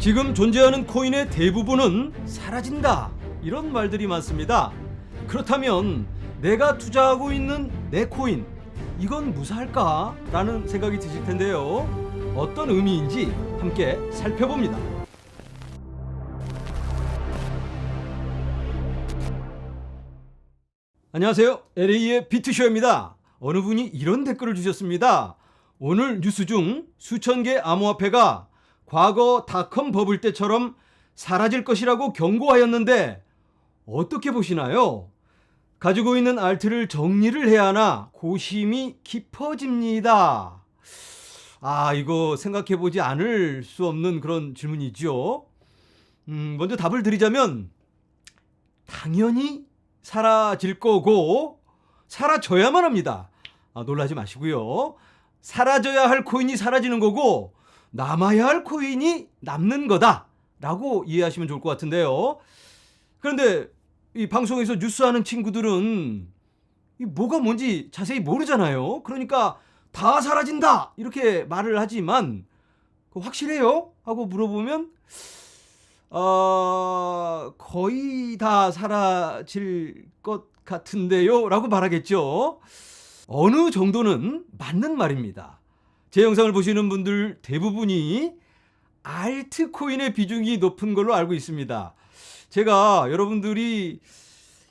지금 존재하는 코인의 대부분은 사라진다. 이런 말들이 많습니다. 그렇다면 내가 투자하고 있는 내 코인 이건 무사할까? 라는 생각이 드실 텐데요. 어떤 의미인지 함께 살펴봅니다. 안녕하세요. LA의 비트쇼입니다. 어느 분이 이런 댓글을 주셨습니다. 오늘 뉴스 중 수천 개 암호화폐가 과거 닷컴 버블 때처럼 사라질 것이라고 경고하였는데 어떻게 보시나요? 가지고 있는 알트를 정리를 해야 하나 고심이 깊어집니다. 아, 이거 생각해 보지 않을 수 없는 그런 질문이죠. 음, 먼저 답을 드리자면 당연히 사라질 거고 사라져야만 합니다. 아, 놀라지 마시고요. 사라져야 할 코인이 사라지는 거고 남아야 할 코인이 남는 거다라고 이해하시면 좋을 것 같은데요. 그런데 이 방송에서 뉴스하는 친구들은 이 뭐가 뭔지 자세히 모르잖아요. 그러니까 다 사라진다 이렇게 말을 하지만 그 확실해요? 하고 물어보면 어, 거의 다 사라질 것 같은데요? 라고 말하겠죠. 어느 정도는 맞는 말입니다. 제 영상을 보시는 분들 대부분이 알트코인의 비중이 높은 걸로 알고 있습니다. 제가 여러분들이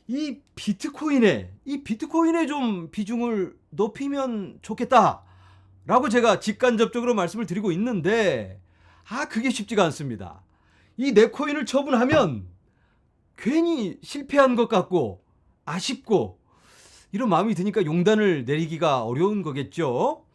이 비트코인에, 이 비트코인에 좀 비중을 높이면 좋겠다. 라고 제가 직간접적으로 말씀을 드리고 있는데, 아, 그게 쉽지가 않습니다. 이 내 코인을 처분하면 괜히 실패한 것 같고 아쉽고 이런 마음이 드니까 용단을 내리기가 어려운 거겠죠.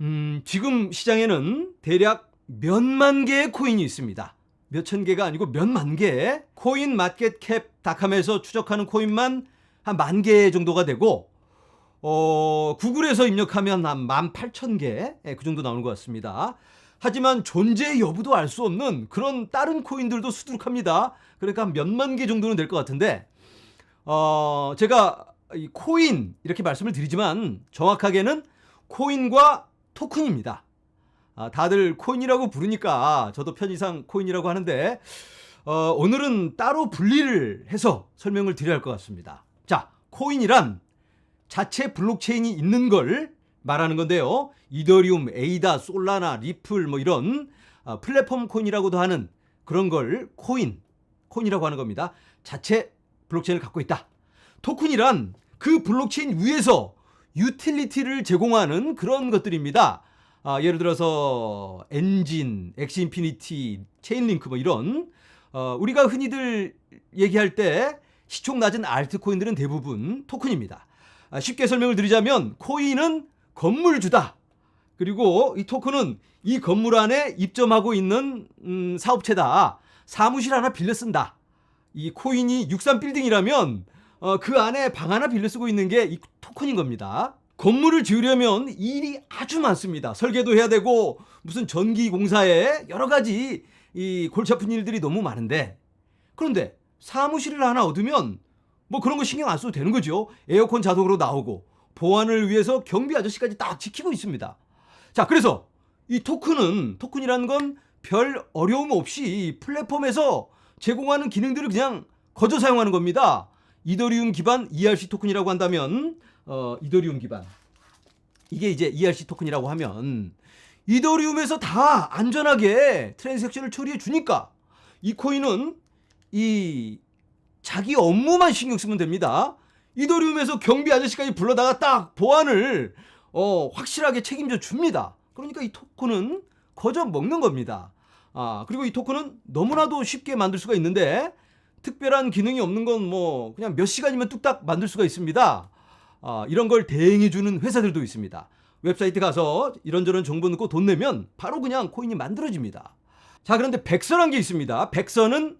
음, 지금 시장에는 대략 몇만 개의 코인이 있습니다. 몇천 개가 아니고 몇만 개. 코인 마켓 캡 닷컴에서 추적하는 코인만 한 만 개 정도가 되고 어, 구글에서 입력하면 한 18,000개, 예, 그 정도 나오는 것 같습니다. 하지만 존재 여부도 알 수 없는 그런 다른 코인들도 수두룩합니다. 그러니까 한 몇만 개 정도는 될 것 같은데, 어, 제가 이 코인 이렇게 말씀을 드리지만 정확하게는 코인과 토큰입니다. 아, 다들 코인이라고 부르니까 저도 편의상 코인이라고 하는데, 어, 오늘은 따로 분리를 해서 설명을 드려야 할 것 같습니다. 자, 코인이란 자체 블록체인이 있는 걸 말하는 건데요. 이더리움, 에이다, 솔라나, 리플 뭐 이런 아, 플랫폼 코인이라고도 하는 그런 걸 코인, 코인이라고 하는 겁니다. 자체 블록체인을 갖고 있다. 토큰이란 그 블록체인 위에서 유틸리티를 제공하는 그런 것들입니다. 아, 예를 들어서 엔진, 엑스인피니티, 체인링크 뭐 이런 어, 우리가 흔히들 얘기할 때 시총 낮은 알트코인들은 대부분 토큰입니다. 아, 쉽게 설명을 드리자면 코인은 건물주다. 그리고 이 토큰은 이 건물 안에 입점하고 있는 음, 사업체다. 사무실 하나 빌려 쓴다. 이 코인이 63빌딩이라면 어, 그 안에 방 하나 빌려 쓰고 있는 게 이 토큰인 겁니다. 건물을 지으려면 일이 아주 많습니다. 설계도 해야 되고 무슨 전기 공사에 여러 가지 이 골치 아픈 일들이 너무 많은데 그런데 사무실을 하나 얻으면 뭐 그런 거 신경 안 써도 되는 거죠. 에어컨 자동으로 나오고 보안을 위해서 경비 아저씨까지 딱 지키고 있습니다. 자, 그래서 이 토큰은 토큰이라는 건 별 어려움 없이 플랫폼에서 제공하는 기능들을 그냥 거저 사용하는 겁니다. 이더리움 기반 ERC 토큰이라고 한다면 어, 이더리움 기반 이게 이제 ERC 토큰이라고 하면 이더리움에서 다 안전하게 트랜잭션을 처리해 주니까 이 코인은 이 자기 업무만 신경 쓰면 됩니다. 이더리움에서 경비 아저씨까지 불러다가 딱 보안을 어, 확실하게 책임져 줍니다. 그러니까 이 토큰은 거저 먹는 겁니다. 아, 그리고 이 토큰은 너무나도 쉽게 만들 수가 있는데 특별한 기능이 없는 건 뭐 그냥 몇 시간이면 뚝딱 만들 수가 있습니다. 아, 이런 걸 대행해 주는 회사들도 있습니다. 웹사이트 가서 이런저런 정보 넣고 돈 내면 바로 그냥 코인이 만들어집니다. 자, 그런데 백서란 게 있습니다. 백서는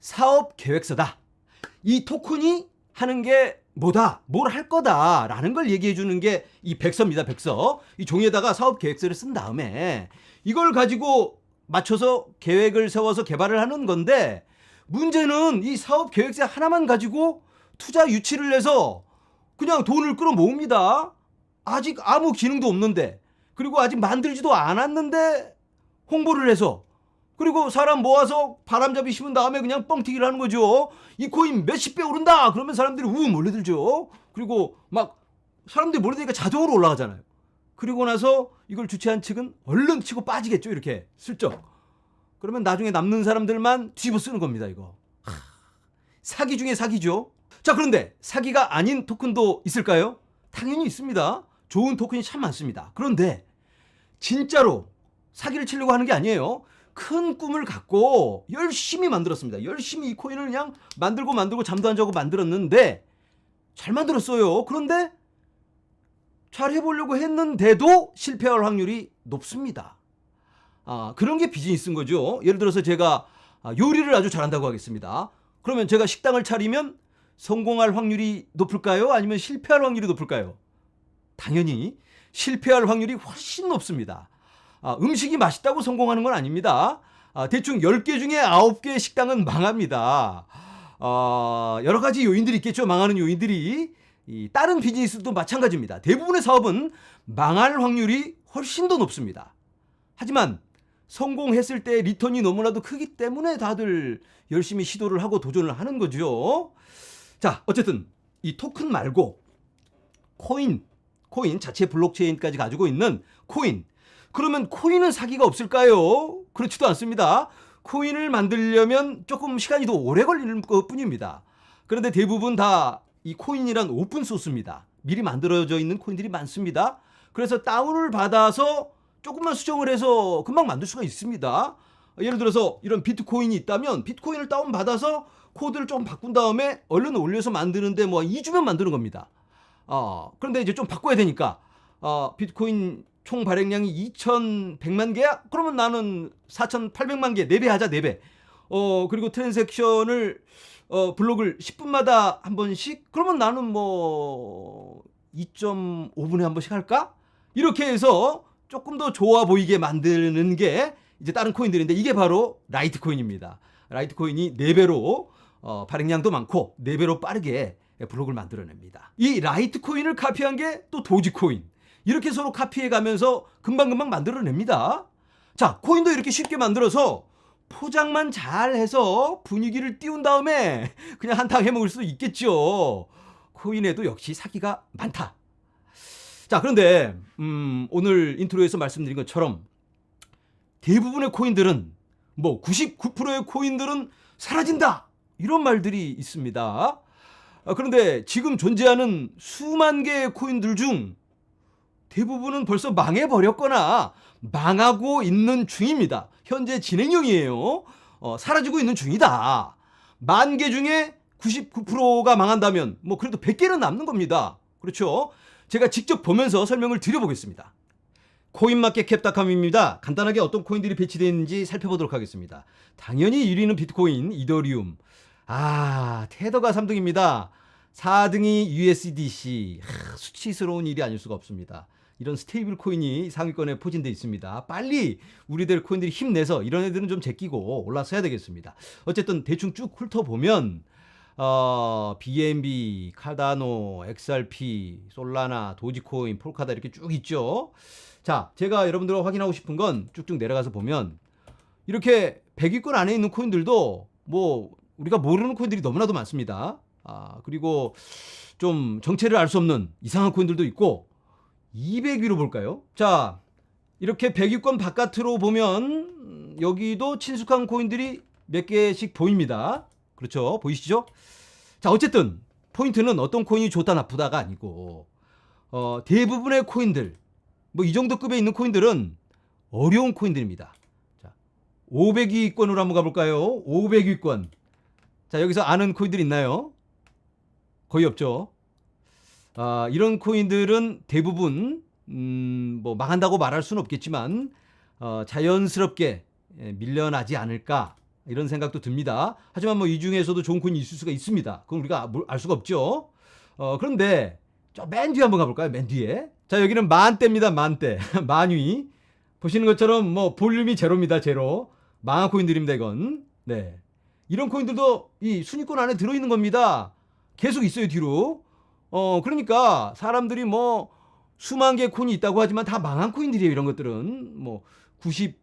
사업 계획서다. 이 토큰이 하는 게 뭐다, 뭘 할 거다라는 걸 얘기해 주는 게 이 백서입니다. 백서. 이 종이에다가 사업 계획서를 쓴 다음에 이걸 가지고 맞춰서 계획을 세워서 개발을 하는 건데 문제는 이 사업 계획서 하나만 가지고 투자 유치를 해서 그냥 돈을 끌어 모읍니다. 아직 아무 기능도 없는데 그리고 아직 만들지도 않았는데 홍보를 해서 그리고 사람 모아서 바람잡이 심은 다음에 그냥 뻥튀기를 하는 거죠. 이 코인 몇십 배 오른다. 그러면 사람들이 우 몰려들죠. 그리고 막 사람들이 몰려드니까 자동으로 올라가잖아요. 그리고 나서 이걸 주최한 측은 얼른 치고 빠지겠죠. 이렇게 슬쩍. 그러면 나중에 남는 사람들만 뒤집어 쓰는 겁니다. 이거. 하, 사기 중에 사기죠. 자 그런데 사기가 아닌 토큰도 있을까요? 당연히 있습니다. 좋은 토큰이 참 많습니다. 그런데 진짜로 사기를 치려고 하는 게 아니에요. 큰 꿈을 갖고 열심히 만들었습니다. 열심히 이 코인을 그냥 만들고 만들고 잠도 안 자고 만들었는데 잘 만들었어요. 그런데 잘 해보려고 했는데도 실패할 확률이 높습니다. 아, 그런 게 비즈니스인 거죠. 예를 들어서 제가 아, 요리를 아주 잘한다고 하겠습니다. 그러면 제가 식당을 차리면 성공할 확률이 높을까요? 아니면 실패할 확률이 높을까요? 당연히 실패할 확률이 훨씬 높습니다. 아, 음식이 맛있다고 성공하는 건 아닙니다. 아, 대충 10개 중에 9개 식당은 망합니다. 아, 여러 가지 요인들이 있겠죠. 망하는 요인들이. 이 다른 비즈니스도 마찬가지입니다. 대부분의 사업은 망할 확률이 훨씬 더 높습니다. 하지만 성공했을 때 리턴이 너무나도 크기 때문에 다들 열심히 시도를 하고 도전을 하는 거죠. 자, 어쨌든 이 토큰 말고 코인, 코인 자체 블록체인까지 가지고 있는 코인. 그러면 코인은 사기가 없을까요? 그렇지도 않습니다. 코인을 만들려면 조금 시간이 더 오래 걸리는 것 뿐입니다. 그런데 대부분 다 이 코인이란 오픈 소스입니다. 미리 만들어져 있는 코인들이 많습니다. 그래서 다운을 받아서 조금만 수정을 해서 금방 만들 수가 있습니다. 예를 들어서 이런 비트코인이 있다면 비트코인을 다운 받아서 코드를 좀 바꾼 다음에 얼른 올려서 만드는데 뭐 2주면 만드는 겁니다. 어, 그런데 이제 좀 바꿔야 되니까 어, 비트코인 총 발행량이 2,100만 개야? 그러면 나는 4,800만 개, 4배 하자, 4배. 어, 그리고 트랜잭션을 어, 블록을 10분마다 한 번씩? 그러면 나는 뭐 2.5분에 한 번씩 할까? 이렇게 해서 조금 더 좋아 보이게 만드는 게 이제 다른 코인들인데 이게 바로 라이트 코인입니다. 라이트 코인이 4배로 어, 발행량도 많고 4배로 빠르게 블록을 만들어냅니다. 이 라이트 코인을 카피한 게 또 도지 코인. 이렇게 서로 카피해 가면서 금방금방 만들어냅니다. 자, 코인도 이렇게 쉽게 만들어서 포장만 잘 해서 분위기를 띄운 다음에 그냥 한탕 해먹을 수 있겠죠. 코인에도 역시 사기가 많다. 자, 그런데, 음, 오늘 인트로에서 말씀드린 것처럼 대부분의 코인들은 뭐 99%의 코인들은 사라진다! 이런 말들이 있습니다. 아, 그런데 지금 존재하는 수만 개의 코인들 중 대부분은 벌써 망해버렸거나 망하고 있는 중입니다. 현재 진행형이에요. 어, 사라지고 있는 중이다. 만 개 중에 99%가 망한다면 뭐 그래도 100개는 남는 겁니다. 그렇죠? 제가 직접 보면서 설명을 드려보겠습니다. 코인마켓 캡닷컴입니다. 간단하게 어떤 코인들이 배치되어 있는지 살펴보도록 하겠습니다. 당연히 1위는 비트코인, 이더리움. 아, 테더가 3등입니다. 4등이 USDC. 하, 수치스러운 일이 아닐 수가 없습니다. 이런 스테이블 코인이 상위권에 포진돼 있습니다. 빨리 우리들 코인들이 힘내서 이런 애들은 좀 제끼고 올라서야 되겠습니다. 어쨌든 대충 쭉 훑어보면 어, BNB, 카다노, XRP, 솔라나, 도지코인, 폴카다 이렇게 쭉 있죠. 자, 제가 여러분들과 확인하고 싶은 건 쭉쭉 내려가서 보면 이렇게 100위권 안에 있는 코인들도 뭐 우리가 모르는 코인들이 너무나도 많습니다. 아, 그리고 좀 정체를 알 수 없는 이상한 코인들도 있고 200위로 볼까요? 자, 이렇게 100위권 바깥으로 보면 음, 여기도 친숙한 코인들이 몇 개씩 보입니다. 그렇죠? 보이시죠? 자, 어쨌든 포인트는 어떤 코인이 좋다 나쁘다가 아니고 어, 대부분의 코인들 뭐 이 정도 급에 있는 코인들은 어려운 코인들입니다. 자, 500위권으로 한번 가볼까요? 500위권. 자, 여기서 아는 코인들 있나요? 거의 없죠. 아, 이런 코인들은 대부분 음, 뭐 망한다고 말할 수는 없겠지만 어, 자연스럽게 예, 밀려나지 않을까 이런 생각도 듭니다. 하지만 뭐 이 중에서도 좋은 코인이 있을 수가 있습니다. 그건 우리가 뭘알 수가 없죠. 어, 그런데 저 맨 뒤에 한번 가볼까요? 맨 뒤에. 자 여기는 만대입니다. 만대. 만위. 보시는 것처럼 뭐 볼륨이 제로입니다. 제로. 망한 코인들입니다. 이건. 네. 이런 코인들도 이 순위권 안에 들어있는 겁니다. 계속 있어요 뒤로. 어 그러니까 사람들이 뭐 수만 개 코인이 있다고 하지만 다 망한 코인들이에요. 이런 것들은 뭐 97,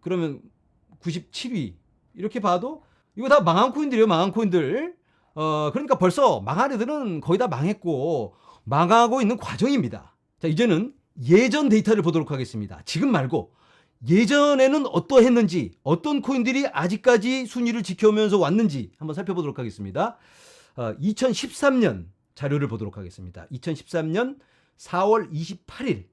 그러면 97위 이렇게 봐도 이거 다 망한 코인들이에요. 망한 코인들. 어 그러니까 벌써 망한 애들은 거의 다 망했고 망하고 있는 과정입니다. 자 이제는 예전 데이터를 보도록 하겠습니다. 지금 말고 예전에는 어떠했는지 어떤 코인들이 아직까지 순위를 지켜오면서 왔는지 한번 살펴보도록 하겠습니다. 어, 2013년 자료를 보도록 하겠습니다. 2013년 4월 28일.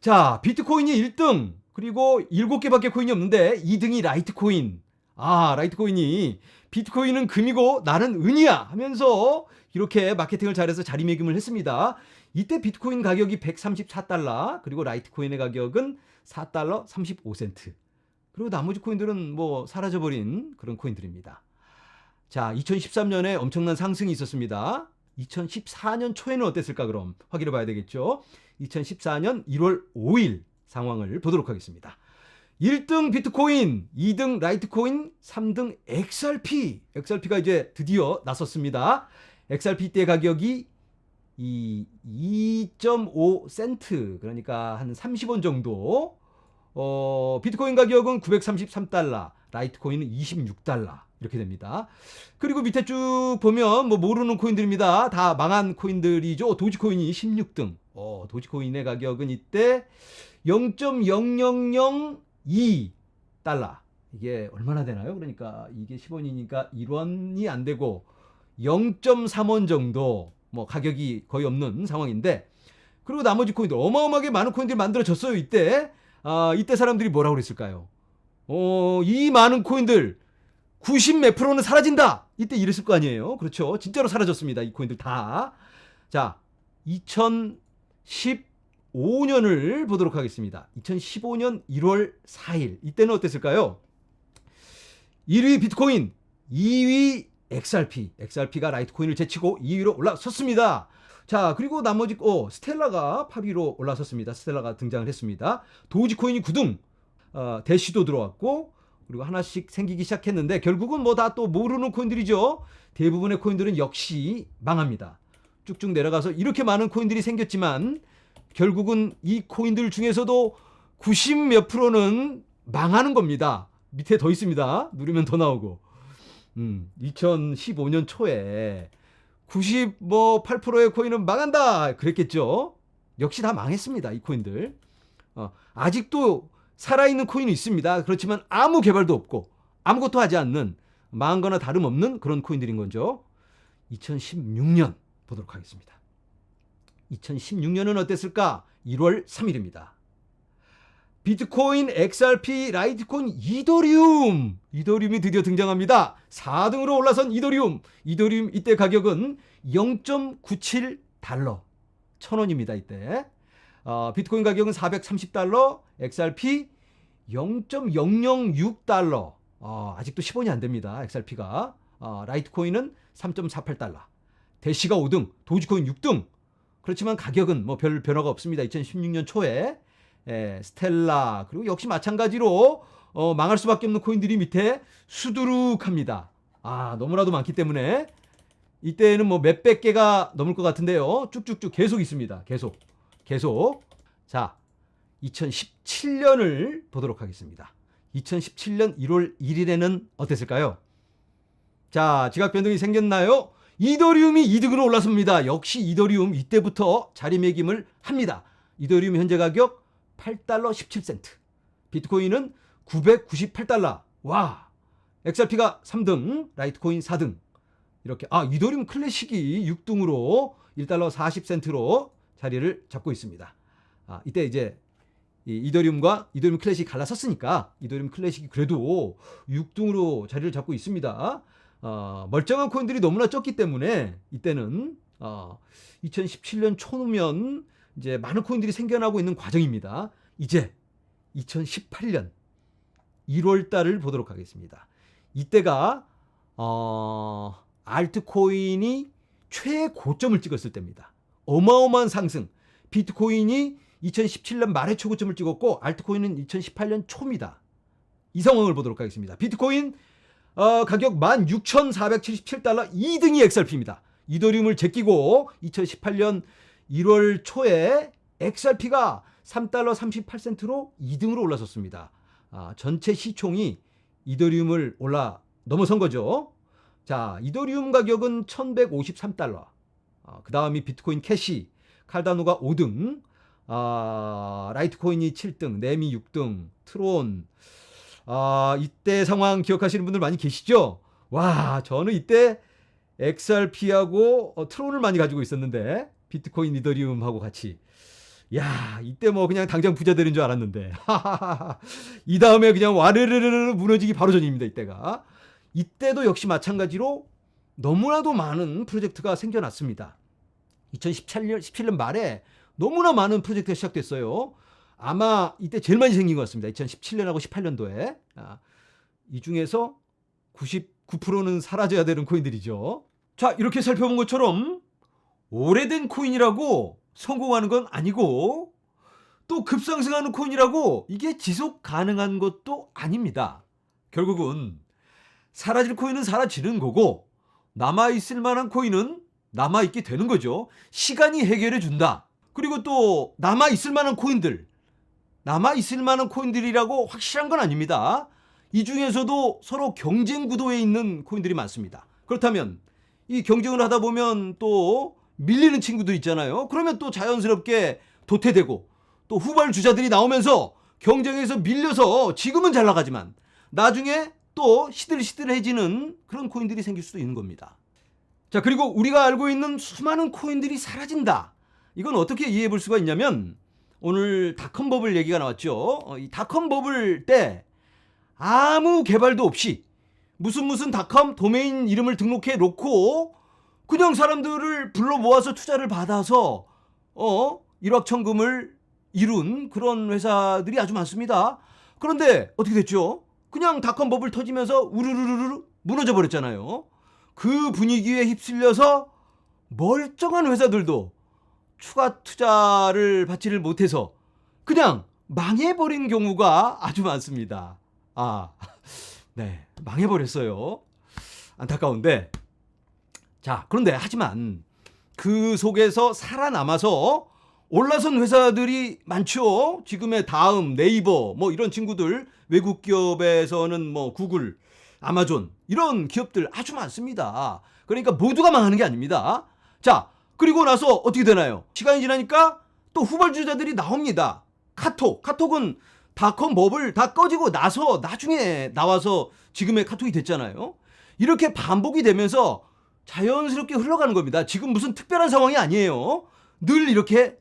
자, 비트코인이 1등. 그리고 7개밖에 코인이 없는데 2등이 라이트코인. 아, 라이트코인이 비트코인은 금이고 나는 은이야 하면서 이렇게 마케팅을 잘해서 자리매김을 했습니다. 이때 비트코인 가격이 134달러, 그리고 라이트코인의 가격은 4달러 35센트. 그리고 나머지 코인들은 뭐 사라져버린 그런 코인들입니다. 자, 2013년에 엄청난 상승이 있었습니다. 2014년 초에는 어땠을까 그럼 확인해 봐야 되겠죠. 2014년 1월 5일 상황을 보도록 하겠습니다. 1등 비트코인, 2등 라이트코인, 3등 XRP. XRP가 이제 드디어 나섰습니다. XRP 때 가격이 이 2.5 센트 그러니까 한 30원 정도. 어, 비트코인 가격은 933달러, 라이트코인은 26달러 이렇게 됩니다. 그리고 밑에 쭉 보면 뭐 모르는 코인들입니다. 다 망한 코인들이죠. 도지코인이 16등. 어, 도지코인의 가격은 이때 0.0002 달러. 이게 얼마나 되나요? 그러니까 이게 10원이니까 1원이 안 되고 0.3원 정도 뭐 가격이 거의 없는 상황인데 그리고 나머지 코인들 어마어마하게 많은 코인들이 만들어졌어요 이때 아 이때 사람들이 뭐라고 그랬을까요? 어이 많은 코인들 90 몇 프로는 사라진다 이때 이랬을 거 아니에요 그렇죠 진짜로 사라졌습니다 이 코인들 다 자 2015년을 보도록 하겠습니다 2015년 1월 4일 이때는 어땠을까요? 1위 비트코인 2위 XRP. XRP가 라이트코인을 제치고 2위로 올라섰습니다. 자, 그리고 나머지, 어, 스텔라가 8위로 올라섰습니다. 스텔라가 등장을 했습니다. 도지코인이 9등, 어, 대시도 들어왔고, 그리고 하나씩 생기기 시작했는데, 결국은 뭐 다 또 모르는 코인들이죠. 대부분의 코인들은 역시 망합니다. 쭉쭉 내려가서 이렇게 많은 코인들이 생겼지만, 결국은 이 코인들 중에서도 90 몇 프로는 망하는 겁니다. 밑에 더 있습니다. 누르면 더 나오고. 음, 2015년 초에 98%의 코인은 망한다 그랬겠죠. 역시 다 망했습니다. 이 코인들. 어, 아직도 살아있는 코인이 있습니다. 그렇지만 아무 개발도 없고 아무것도 하지 않는 망한 거나 다름없는 그런 코인들인 거죠. 2016년 보도록 하겠습니다. 2016년은 어땠을까? 1월 3일입니다. 비트코인, XRP, 라이트코인, 이더리움. 이더리움이 드디어 등장합니다. 4등으로 올라선 이더리움. 이더리움 이때 가격은 0.97달러. 1000원입니다, 이때. 어, 비트코인 가격은 430달러, XRP 0.006달러. 어, 아직도 10원이 안 됩니다, XRP가. 어, 라이트코인은 3.48달러. 대시가 5등, 도지코인 6등. 그렇지만 가격은 뭐 별 변화가 없습니다. 2016년 초에. 예, 스텔라 그리고 역시 마찬가지로 어, 망할 수밖에 없는 코인들이 밑에 수두룩합니다. 아 너무나도 많기 때문에 이때는 뭐 몇백 개가 넘을 것 같은데요. 쭉쭉쭉 계속 있습니다. 계속 계속 자 2017년을 보도록 하겠습니다. 2017년 1월 1일에는 어땠을까요? 자 지각 변동이 생겼나요? 이더리움이 2등으로 올랐습니다. 역시 이더리움 이때부터 자리매김을 합니다. 이더리움 현재 가격 8달러 17센트. 비트코인은 998달러. 와. XRP가 3등, 라이트코인 4등. 이렇게 아, 이더리움 클래식이 6등으로 1달러 40센트로 자리를 잡고 있습니다. 아, 이때 이제 이 이더리움과 이더리움 클래식이 갈라섰으니까 이더리움 클래식이 그래도 6등으로 자리를 잡고 있습니다. 어, 멀쩡한 코인들이 너무나 적기 때문에 이때는 어, 2017년 초면 이제 많은 코인들이 생겨나고 있는 과정입니다. 이제 2018년 1월 달을 보도록 하겠습니다. 이때가 어, 알트코인이 최고점을 찍었을 때입니다. 어마어마한 상승. 비트코인이 2017년 말에 최고점을 찍었고 알트코인은 2018년 초입니다. 이 상황을 보도록 하겠습니다. 비트코인 어, 가격 16,477달러 2등이 XRP입니다. 이더리움을 제끼고 2018년 1월 초에 XRP가 3달러 38센트로 2등으로 올라섰습니다. 아, 전체 시총이 이더리움을 올라 넘어선 거죠. 자, 이더리움 가격은 1153달러. 아, 그 다음이 비트코인 캐시, 칼다노가 5등, 아, 라이트코인이 7등, 램이 6등, 트론. 아, 이때 상황 기억하시는 분들 많이 계시죠? 와, 저는 이때 XRP하고 어, 트론을 많이 가지고 있었는데, 비트코인 이더리움하고 같이. 야, 이때 뭐 그냥 당장 부자 되는 줄 알았는데. 이 다음에 그냥 와르르르르 무너지기 바로 전입니다, 이때가. 이때도 역시 마찬가지로 너무나도 많은 프로젝트가 생겨났습니다. 2017년 17년 말에 너무나 많은 프로젝트가 시작됐어요. 아마 이때 제일 많이 생긴 것 같습니다. 2017년하고 18년도에. 아, 이 중에서 99%는 사라져야 되는 코인들이죠. 자, 이렇게 살펴본 것처럼 오래된 코인이라고 성공하는 건 아니고 또 급상승하는 코인이라고 이게 지속 가능한 것도 아닙니다. 결국은 사라질 코인은 사라지는 거고 남아있을 만한 코인은 남아있게 되는 거죠. 시간이 해결해 준다. 그리고 또 남아있을 만한 코인들, 남아있을 만한 코인들이라고 확실한 건 아닙니다. 이 중에서도 서로 경쟁 구도에 있는 코인들이 많습니다. 그렇다면 이 경쟁을 하다 보면 또 밀리는 친구들 있잖아요. 그러면 또 자연스럽게 도태되고 또 후발 주자들이 나오면서 경쟁에서 밀려서 지금은 잘 나가지만 나중에 또 시들시들해지는 그런 코인들이 생길 수도 있는 겁니다. 자, 그리고 우리가 알고 있는 수많은 코인들이 사라진다. 이건 어떻게 이해해 볼 수가 있냐면 오늘 닷컴 버블 얘기가 나왔죠. 어, 이 닷컴 버블 때 아무 개발도 없이 무슨 무슨 닷컴 도메인 이름을 등록해 놓고 그냥 사람들을 불러 모아서 투자를 받아서 어 일확천금을 이룬 그런 회사들이 아주 많습니다. 그런데 어떻게 됐죠? 그냥 닷컴 버블 터지면서 우르르르르 무너져 버렸잖아요. 그 분위기에 휩쓸려서 멀쩡한 회사들도 추가 투자를 받지를 못해서 그냥 망해버린 경우가 아주 많습니다. 아, 네, 망해버렸어요. 안타까운데. 자, 그런데 하지만 그 속에서 살아남아서 올라선 회사들이 많죠. 지금의 다음, 네이버, 뭐 이런 친구들, 외국 기업에서는 뭐 구글, 아마존, 이런 기업들 아주 많습니다. 그러니까 모두가 망하는 게 아닙니다. 자, 그리고 나서 어떻게 되나요? 시간이 지나니까 또 후발주자들이 나옵니다. 카톡, 카톡은 닷컴 버블 다 꺼지고 나서 나중에 나와서 지금의 카톡이 됐잖아요. 이렇게 반복이 되면서 자연스럽게 흘러가는 겁니다. 지금 무슨 특별한 상황이 아니에요. 늘 이렇게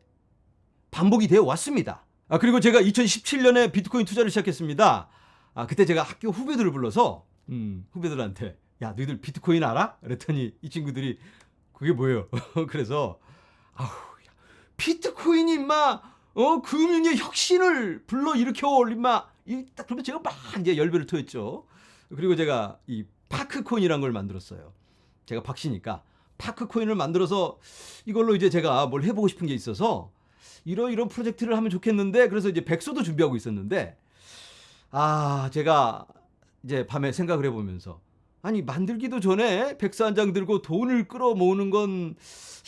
반복이 되어 왔습니다. 아, 그리고 제가 2017년에 비트코인 투자를 시작했습니다. 아, 그때 제가 학교 후배들을 불러서, 음, 후배들한테, 야, 너희들 비트코인 알아? 그랬더니 이 친구들이, 그게 뭐예요? 그래서, 아우, 야, 비트코인이 임마, 어, 금융의 혁신을 불러 일으켜 올림마. 딱 그러면 제가 막 이제 열배를 토했죠. 그리고 제가 이 파크코인이라는 걸 만들었어요. 제가 박씨니까 파크코인을 만들어서 이걸로 이제 제가 뭘 해보고 싶은 게 있어서 이런 이런 프로젝트를 하면 좋겠는데 그래서 이제 백서도 준비하고 있었는데 아 제가 이제 밤에 생각을 해보면서 아니 만들기도 전에 백서 한 장 들고 돈을 끌어 모으는 건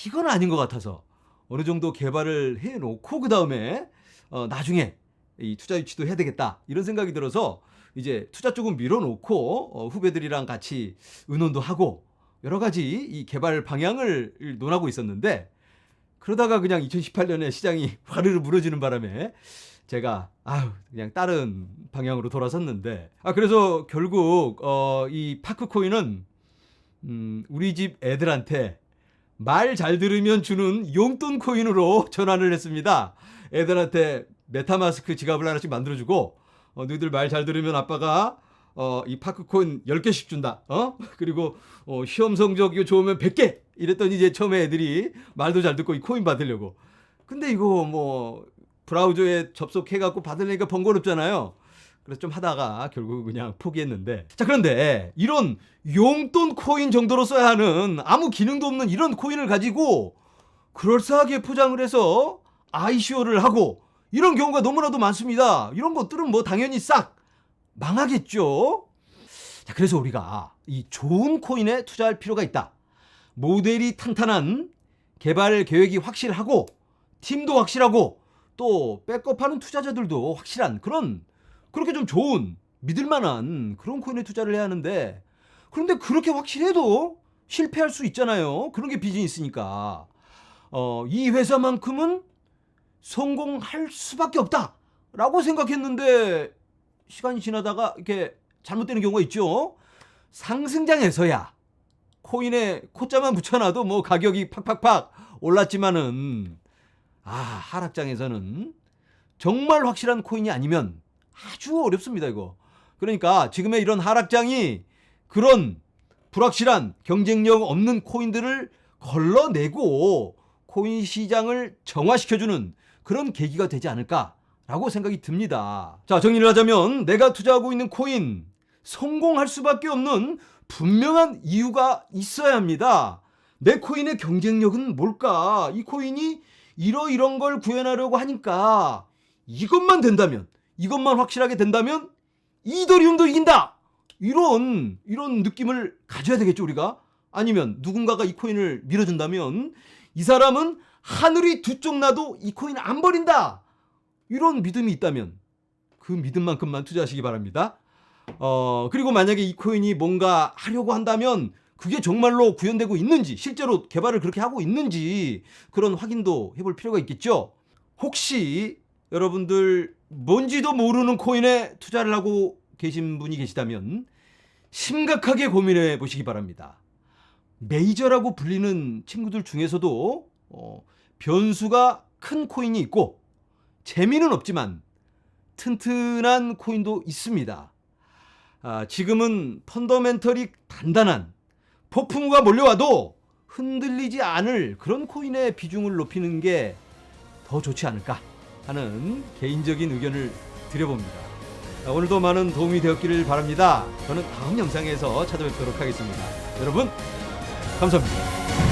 이건 아닌 것 같아서 어느 정도 개발을 해놓고 그 다음에 어, 나중에 이 투자 유치도 해야 되겠다. 이런 생각이 들어서 이제 투자 쪽은 밀어놓고 어, 후배들이랑 같이 의논도 하고 여러 가지 이 개발 방향을 논하고 있었는데 그러다가 그냥 2018년에 시장이 화르르 무너지는 바람에 제가 아유 그냥 다른 방향으로 돌아섰는데 아 그래서 결국 어, 이 파크코인은 음, 우리 집 애들한테 말 잘 들으면 주는 용돈 코인으로 전환을 했습니다. 애들한테 메타마스크 지갑을 하나씩 만들어 주고 어, 너희들 말 잘 들으면 아빠가 어, 이 파크코인 10개씩 준다. 어? 그리고 어, 시험 성적이 좋으면 100개. 이랬더니 이제 처음에 애들이 말도 잘 듣고 이 코인 받으려고. 근데 이거 뭐 브라우저에 접속해 갖고 받으려니까 번거롭잖아요. 그래서 좀 하다가 결국 그냥 포기했는데. 자, 그런데 이런 용돈 코인 정도로 써야 하는 아무 기능도 없는 이런 코인을 가지고 그럴싸하게 포장을 해서 ICO를 하고 이런 경우가 너무나도 많습니다. 이런 것들은 뭐 당연히 싹 망하겠죠. 자, 그래서 우리가 이 좋은 코인에 투자할 필요가 있다. 모델이 탄탄한 개발 계획이 확실하고 팀도 확실하고 또 백업하는 투자자들도 확실한 그런 그렇게 좀 좋은 믿을 만한 그런 코인에 투자를 해야 하는데 그런데 그렇게 확실해도 실패할 수 있잖아요. 그런 게 비즈니스니까. 어, 이 회사만큼은 성공할 수밖에 없다 라고 생각했는데 시간이 지나다가 이렇게 잘못되는 경우가 있죠. 상승장에서야 코인에 코자만 붙여놔도 뭐 가격이 팍팍팍 올랐지만은 아 하락장에서는 정말 확실한 코인이 아니면 아주 어렵습니다 이거. 그러니까 지금의 이런 하락장이 그런 불확실한 경쟁력 없는 코인들을 걸러내고 코인 시장을 정화시켜주는 그런 계기가 되지 않을까 라고 생각이 듭니다. 자, 정리를 하자면 내가 투자하고 있는 코인 성공할 수밖에 없는 분명한 이유가 있어야 합니다. 내 코인의 경쟁력은 뭘까? 이 코인이 이러이런 걸 구현하려고 하니까 이것만 된다면, 이것만 확실하게 된다면 이더리움도 이긴다. 이런 이런 느낌을 가져야 되겠죠 우리가 아니면 누군가가 이 코인을 밀어준다면 이 사람은 하늘이 두 쪽 나도 이 코인을 안 버린다 이런 믿음이 있다면 그 믿음만큼만 투자하시기 바랍니다 어 그리고 만약에 이 코인이 뭔가 하려고 한다면 그게 정말로 구현되고 있는지 실제로 개발을 그렇게 하고 있는지 그런 확인도 해볼 필요가 있겠죠 혹시 여러분들 뭔지도 모르는 코인에 투자를 하고 계신 분이 계시다면 심각하게 고민해 보시기 바랍니다. 메이저라고 불리는 친구들 중에서도 어, 변수가 큰 코인이 있고 재미는 없지만 튼튼한 코인도 있습니다. 아, 지금은 펀더멘털이 단단한 폭풍우가 몰려와도 흔들리지 않을 그런 코인의 비중을 높이는 게 더 좋지 않을까 하는 개인적인 의견을 드려봅니다. 자, 오늘도 많은 도움이 되었기를 바랍니다. 저는 다음 영상에서 찾아뵙도록 하겠습니다. 여러분, 감사합니다.